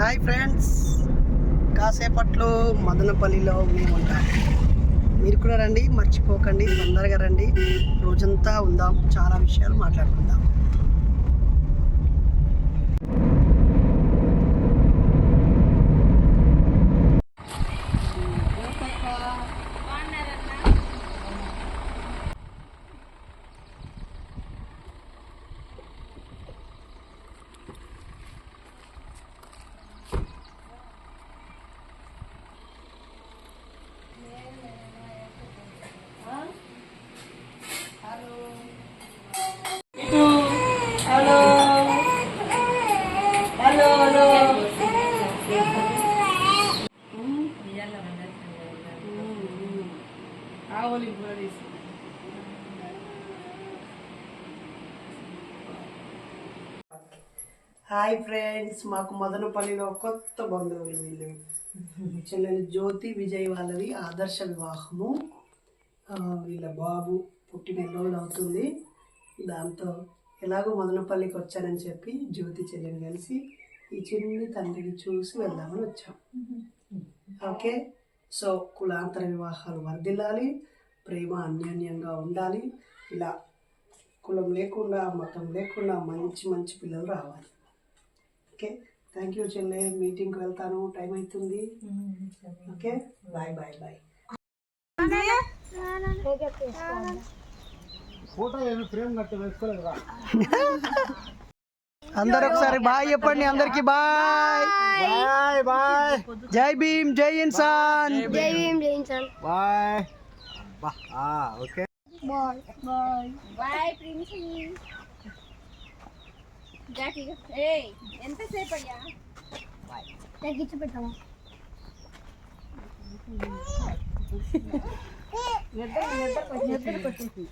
Hi friends. కాసేపట్లో మదనపల్లిలో మేము మీరు కూడా రండి మర్చిపోకండి తొందరగా రండి. రోజంతా ఉందాం చాలా విషయాలు మాట్లాడుకుందాం. హాయ్ ఫ్రెండ్స్ మాకు మదనపల్లిలో కొత్త బంధువులు వీళ్ళు. చెల్లెలు జ్యోతి విజయ్ వాళ్ళది ఆదర్శ వివాహము. వీళ్ళ బాబు పుట్టిన రోజులు అవుతుంది. దాంతో ఎలాగో మదనపల్లికి వచ్చానని చెప్పి జ్యోతి చెల్లెని కలిసి ఈ చిన్ని తండ్రిని చూసి వెళ్దామని వచ్చాం. ఓకే? సో కులాంతర వివాహాలు వర్ధిల్లాలి. ప్రేమ అన్యోన్యంగా ఉండాలి. ఇలా కులం లేకుండా మతం లేకుండా మంచి మంచి పిల్లలు రావాలి. ఓకే? థ్యాంక్ యూ చెల్లె మీటింగ్కి వెళ్తాను. టైం అవుతుంది. Okay? Bye bye bye photo ఏమి ఫ్రేమ్ కట్టి వేసుకోలేదురా అందరు ఒకసారి బాయ్ చెప్పండి. అందరికి బాయ్. Bye bye. జై భీమ్ జై ఇన్సాన్. బాయ్. బా ఓకే. Bye Princy. జాకీ ఏ ఎంతసేపు అయ్యా తగ్గించి పెట్టాము నిద్ర నిద్ర నిద్ర కొట్టేసి.